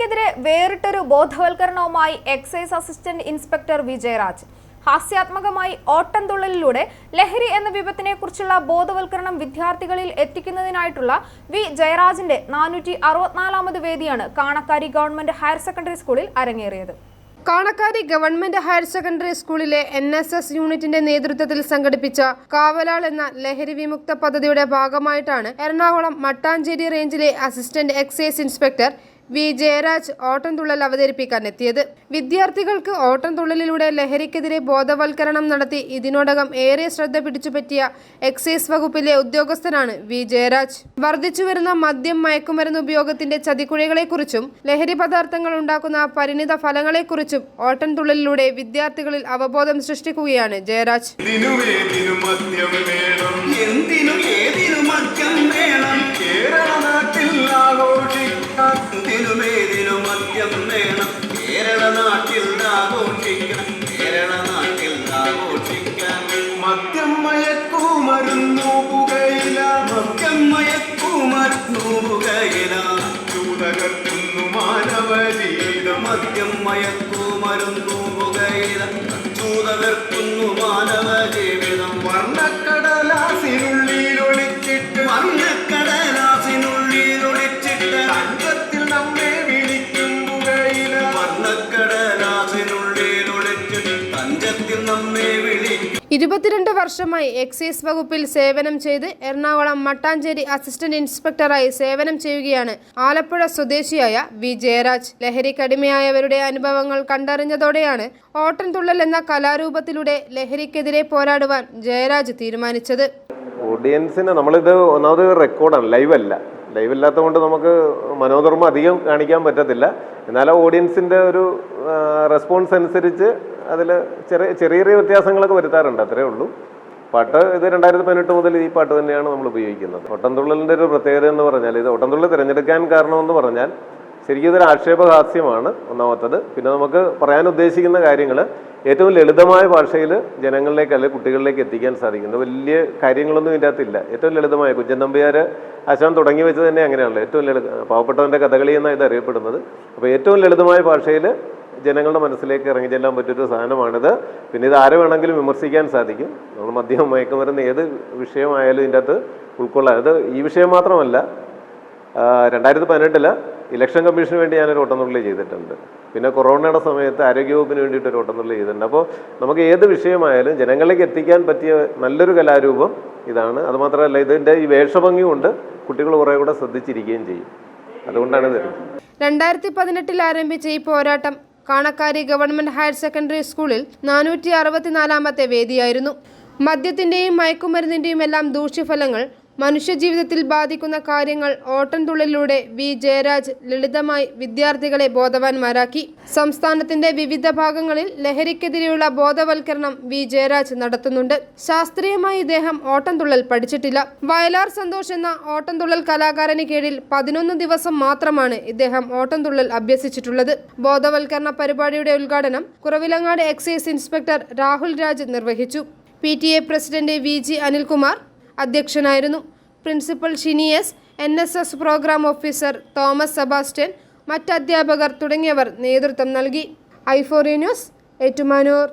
ലഹരിക്കെതിരെ വേറിട്ടൊരു ബോധവൽക്കരണവുമായി എക്സൈസ് അസിസ്റ്റന്റ് ഇൻസ്പെക്ടർ വിജയരാജ്. ഹാസ്യാത്മകമായി ഓട്ടംതുള്ളലിലൂടെ ലഹരി എന്ന വിപത്തിനെ കുറിച്ചുള്ള ബോധവൽക്കരണം വിദ്യാർത്ഥികളിൽ എത്തിക്കുന്നതിനായിട്ടുള്ള വി. ജയരാജിന്റെ നാനൂറ്റി അറുപത്തിനാലാമത് വേദിയാണ് കാണക്കാരി ഗവൺമെന്റ് ഹയർ സെക്കൻഡറി സ്കൂളിൽ അരങ്ങേറിയത്. കാണക്കാരി ഗവൺമെന്റ് ഹയർ സെക്കൻഡറി സ്കൂളിലെ എൻ എസ് എസ് യൂണിറ്റിന്റെ നേതൃത്വത്തിൽ സംഘടിപ്പിച്ച കാവലാൾ എന്ന ലഹരി വിമുക്ത പദ്ധതിയുടെ ഭാഗമായിട്ടാണ് എറണാകുളം മട്ടാഞ്ചേരി റേഞ്ചിലെ assistant excise inspector V. Jayaraj Ottamthullal അവതരിപ്പിക്കാൻ എത്തിയത്. വിദ്യാർത്ഥികൾക്ക് ഓട്ടംതുള്ളലിലൂടെ ലഹരിക്കെതിരെ ബോധവൽക്കരണം നടത്തി ഇതിനോടകം ഏറെ ശ്രദ്ധ പിടിച്ചുപറ്റിയ എക്സൈസ് വകുപ്പിലെ ഉദ്യോഗസ്ഥനാണ് വി. ജയരാജ്. വർദ്ധിച്ചുവരുന്ന മദ്യം മയക്കുമരുന്ന് ഉപയോഗത്തിന്റെ ചതിക്കുഴികളെക്കുറിച്ചും ലഹരി പദാർത്ഥങ്ങൾ ഉണ്ടാക്കുന്ന പരിണിത ഫലങ്ങളെക്കുറിച്ചും ഓട്ടംതുള്ളലിലൂടെ വിദ്യാർത്ഥികളിൽ അവബോധം സൃഷ്ടിക്കുകയാണ് ജയരാജ്. എന്തിനു മദ്യം വേണം. ദിനുമേതിനു മദ്യം വേണം. കേരള നാട്ടിൽ ആഘോഷിക്കണം കേരള നാട്ടിൽ ആഘോഷിക്കാൻ മദ്യം മയക്കൂ മരുന്നു പുകയില മദ്യം മയക്കുമരുന്നു പുകയില ചൂതകർക്കുന്നു മാനവ ജീവിതം. മദ്യം മയക്കുമരുന്നു പുകയില ചൂതകർക്കുന്നു ഇരുപത്തിരണ്ട് വർഷമായി എക്സൈസ് വകുപ്പിൽ സേവനം ചെയ്ത് എറണാകുളം മട്ടാഞ്ചേരി അസിസ്റ്റന്റ് ഇൻസ്പെക്ടറായി സേവനം ചെയ്യുകയാണ് ആലപ്പുഴ സ്വദേശിയായ വി ജയരാജ്. ലഹരിക്കടിമയായവരുടെ അനുഭവങ്ങൾ കണ്ടറിഞ്ഞതോടെയാണ് ഓട്ടൻതുള്ളൽ എന്ന കലാരൂപത്തിലൂടെ ലഹരിക്കെതിരെ പോരാടുവാൻ ജയരാജ് തീരുമാനിച്ചത്. ഓഡിയൻസിന് നമ്മളിത് ഒന്നാമത് റെക്കോർഡാണ് ലൈവ് അല്ല ലൈവ് ഇല്ലാത്തതുകൊണ്ട് നമുക്ക് മനോധർമ്മം അധികം കാണിക്കാൻ പറ്റത്തില്ല. എന്നാൽ ഓഡിയൻസിന്റെ ഒരു റെസ്പോൺസ് അനുസരിച്ച് അതിൽ ചെറിയ ചെറിയ ചെറിയ വ്യത്യാസങ്ങളൊക്കെ വരുത്താറുണ്ട് അത്രേ ഉള്ളൂ. പാട്ട് ഇത് രണ്ടായിരത്തി പതിനെട്ട് മുതൽ ഈ പാട്ട് തന്നെയാണ് നമ്മൾ ഉപയോഗിക്കുന്നത്. ഒട്ടംതുള്ളലിന്റെ ഒരു പ്രത്യേകത എന്ന് പറഞ്ഞാൽ ഇത് ഒട്ടംതുള്ളൽ തിരഞ്ഞെടുക്കാൻ കാരണമെന്ന് പറഞ്ഞാൽ ശരിക്കും ഇതൊരു ആക്ഷേപഹാസ്യമാണ് ഒന്നാമത്തത്. പിന്നെ നമുക്ക് പറയാൻ ഉദ്ദേശിക്കുന്ന കാര്യങ്ങൾ ഏറ്റവും ലളിതമായ ഭാഷയിൽ ജനങ്ങളിലേക്ക് അല്ലെങ്കിൽ കുട്ടികളിലേക്ക് എത്തിക്കാൻ സാധിക്കുന്നത് വലിയ കാര്യങ്ങളൊന്നും ഇതിന്റെ അകത്തില്ല ഏറ്റവും ലളിതമായ കുഞ്ചൻ നമ്പ്യാർ ആശാൻ തുടങ്ങി വെച്ചത് തന്നെ അങ്ങനെയാണല്ലോ. ഏറ്റവും ലളിത പാവപ്പെട്ടവന്റെ കഥകളി എന്നാണ് ഇത് അറിയപ്പെടുന്നത്. അപ്പോൾ ഏറ്റവും ലളിതമായ ഭാഷയിൽ ജനങ്ങളുടെ മനസ്സിലേക്ക് ഇറങ്ങി ചെല്ലാൻ പറ്റിയൊരു സാധനമാണിത്. പിന്നെ ഇത് ആരെ വേണമെങ്കിലും വിമർശിക്കാൻ സാധിക്കും. നമ്മൾ മദ്യം മയക്കുമരുന്ന് ഏത് വിഷയമായാലും ഇതിന്റെ അകത്ത് ഉൾക്കൊള്ളാൻ അത് ഈ വിഷയം മാത്രമല്ല രണ്ടായിരത്തി പതിനെട്ടിൽ ഇലക്ഷൻ കമ്മീഷന് വേണ്ടി ഞാനൊരു ഓട്ടംതുള്ളി ചെയ്തിട്ടുണ്ട്. പിന്നെ കൊറോണയുടെ സമയത്ത് ആരോഗ്യവകുപ്പിന് വേണ്ടിയിട്ട് ഒരു ഓട്ടംതുള്ളി ചെയ്തിട്ടുണ്ട്. അപ്പോൾ നമുക്ക് ഏത് വിഷയമായാലും ജനങ്ങളിലേക്ക് എത്തിക്കാൻ പറ്റിയ നല്ലൊരു കലാരൂപം ഇതാണ്. അതുമാത്രമല്ല ഇതിന്റെ ഈ വേഷഭംഗി കൊണ്ട് കുട്ടികൾ കുറേ കൂടെ ശ്രദ്ധിച്ചിരിക്കുകയും ചെയ്യും. അതുകൊണ്ടാണ് എടുക്കുന്നത് രണ്ടായിരത്തി പതിനെട്ടിൽ ആരംഭിച്ച ഈ പോരാട്ടം കാണക്കാരി ഗവൺമെന്റ് ഹയർ സെക്കൻഡറി സ്കൂളിൽ നാനൂറ്റി അറുപത്തിനാലാമത്തെ വേദിയായിരുന്നു. മദ്യത്തിന്റെയും മയക്കുമരുന്നിന്റെയും എല്ലാം ദൂഷ്യഫലങ്ങൾ മനുഷ്യജീവിതത്തിൽ ബാധിക്കുന്ന കാര്യങ്ങൾ ഓട്ടംതുള്ളിലൂടെ വി. ജയരാജ് ലളിതമായി വിദ്യാർത്ഥികളെ ബോധവാന്മാരാക്കി. സംസ്ഥാനത്തിന്റെ വിവിധ ഭാഗങ്ങളിൽ ലഹരിക്കെതിരെയുള്ള ബോധവൽക്കരണം വി. ജയരാജ് നടത്തുന്നുണ്ട്. ശാസ്ത്രീയമായി ഇദ്ദേഹം ഓട്ടംതുള്ളൽ പഠിച്ചിട്ടില്ല. വയലാർ സന്തോഷ് എന്ന ഓട്ടംതുള്ളൽ കലാകാരന് കീഴിൽ പതിനൊന്ന് ദിവസം മാത്രമാണ് ഇദ്ദേഹം ഓട്ടംതുള്ളൽ അഭ്യസിച്ചിട്ടുള്ളത്. ബോധവൽക്കരണ പരിപാടിയുടെ ഉദ്ഘാടനം കുറവിലങ്ങാട് എക്സൈസ് ഇൻസ്പെക്ടർ രാഹുൽ രാജ് നിർവഹിച്ചു. P. T. A president V. G. Anilkumar അധ്യക്ഷനായിരുന്നു. Principal Shinias N S S programme officer Thomas Sebastian മറ്റ് അധ്യാപകർ തുടങ്ങിയവർ നേതൃത്വം നൽകി. ഐഫോറി ന്യൂസ് ഏറ്റുമാനൂർ.